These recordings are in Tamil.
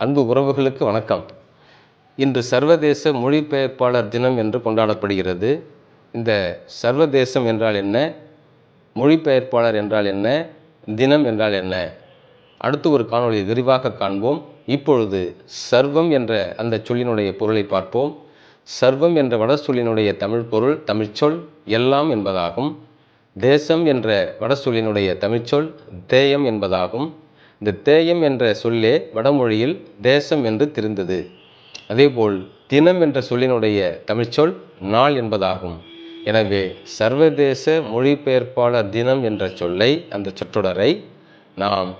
அன்பு உறவுகளுக்கு வணக்கம். இன்று சர்வதேச மொழிபெயர்ப்பாளர் தினம் என்று கொண்டாடப்படுகிறது. இந்த சர்வதேசம் என்றால் என்ன? மொழிபெயர்ப்பாளர் என்றால் என்ன? தினம் என்றால் என்ன? அடுத்து ஒரு காணொலியை விரிவாக காண்போம். இப்பொழுது சர்வம் என்ற அந்த சொல்லினுடைய பொருளை பார்ப்போம். சர்வம் என்ற வட சொல்லினுடைய தமிழ் பொருள் தமிழ்ச்சொல் எல்லாம் என்பதாகும். தேசம் என்ற வட சொல்லினுடைய தமிழ்ச்சொல் தேயம் என்பதாகும். இந்த தேயம் என்ற சொல்லே வடமொழியில் தேசம் என்று தெரிந்தது. அதேபோல் தினம் என்ற சொல்லினுடைய தமிழ்ச்சொல் நாள் என்பதாகும். எனவே சர்வதேச மொழிபெயர்ப்பாளர் தினம் என்ற சொல்லை அந்த சொற்றொடரை நாம்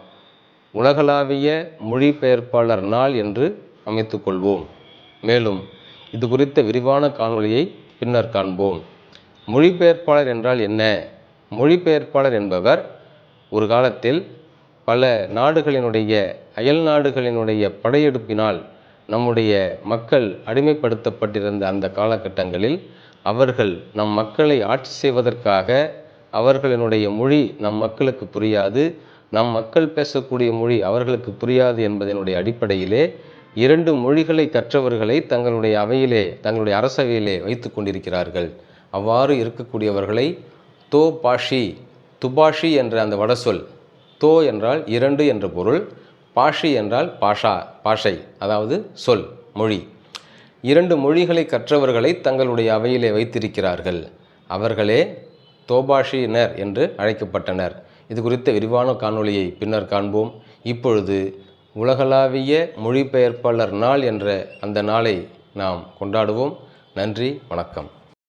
உலகளாவிய மொழிபெயர்ப்பாளர் நாள் என்று அமைத்துக்கொள்வோம் மேலும் இது குறித்த விரிவான காணொலியை பின்னர் காண்போம். மொழிபெயர்ப்பாளர் என்றால் என்ன? மொழிபெயர்ப்பாளர் என்பவர் ஒரு காலத்தில் பல நாடுகளினுடைய அயல் நாடுகளினுடைய படையெடுப்பினால் நம்முடைய மக்கள் அடிமைப்படுத்தப்பட்டிருந்த அந்த காலகட்டங்களில் அவர்கள் நம் மக்களை ஆட்சி செய்வதற்காக அவர்களினுடைய மொழி நம் மக்களுக்கு புரியாது. நம் மக்கள் பேசக்கூடிய மொழி அவர்களுக்கு புரியாது என்பதனுடைய அடிப்படையிலே இரண்டு மொழிகளை கற்றவர்களை தங்களுடைய அவையிலே தங்களுடைய அரசவையிலே வைத்து கொண்டிருக்கிறார்கள். அவ்வாறு இருக்கக்கூடியவர்களை தோ பாஷி துபாஷி என்ற அந்த வடசொல் தோ என்றால் இரண்டு என்ற பொருள் பாஷி என்றால் பாஷா பாஷை அதாவது சொல் மொழி. இரண்டு மொழிகளை கற்றவர்களை தங்களுடைய அவையிலே வைத்திருக்கிறார்கள். அவர்களே தோபாஷியினர் என்று அழைக்கப்பட்டனர். இது குறித்த விரிவான காணொளியை பின்னர் காண்போம். இப்பொழுது உலகளாவிய மொழிபெயர்ப்பாளர் நாள் என்ற அந்த நாளை நாம் கொண்டாடுவோம். நன்றி வணக்கம்.